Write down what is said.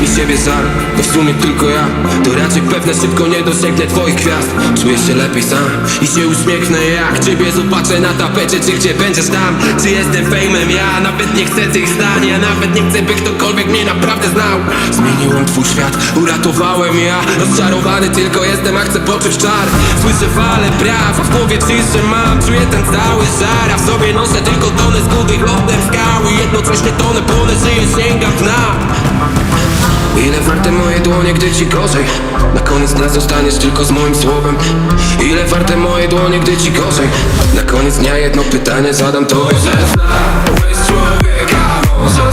Mi siebie żal, to w sumie tylko ja. To raczej pewne szybko nie dosięgnę twoich gwiazd. Czuję się lepiej sam i się uśmiechnę jak Ciebie. Zobaczę na tapecie, czy gdzie będziesz tam. Czy jestem fejmem, ja nawet nie chcę tych zdań. Ja nawet nie chcę by ktokolwiek mnie naprawdę znał. Zmieniłem twój świat, uratowałem ja. Rozczarowany tylko jestem, a chcę poczuć czar. Słyszę fale praw, w głowie ciszę mam. Czuję ten cały żar, w sobie noszę tylko tonę skudych lodem skały. Jednocześnie tonę płonę, żyję, sięgam dna warte moje dłonie, gdy ci gorzej. Na koniec dnia zostaniesz tylko z moim słowem. Ile warte moje dłonie, gdy ci gorzej. Na koniec dnia jedno pytanie zadam tobie. Znałeś człowieka, może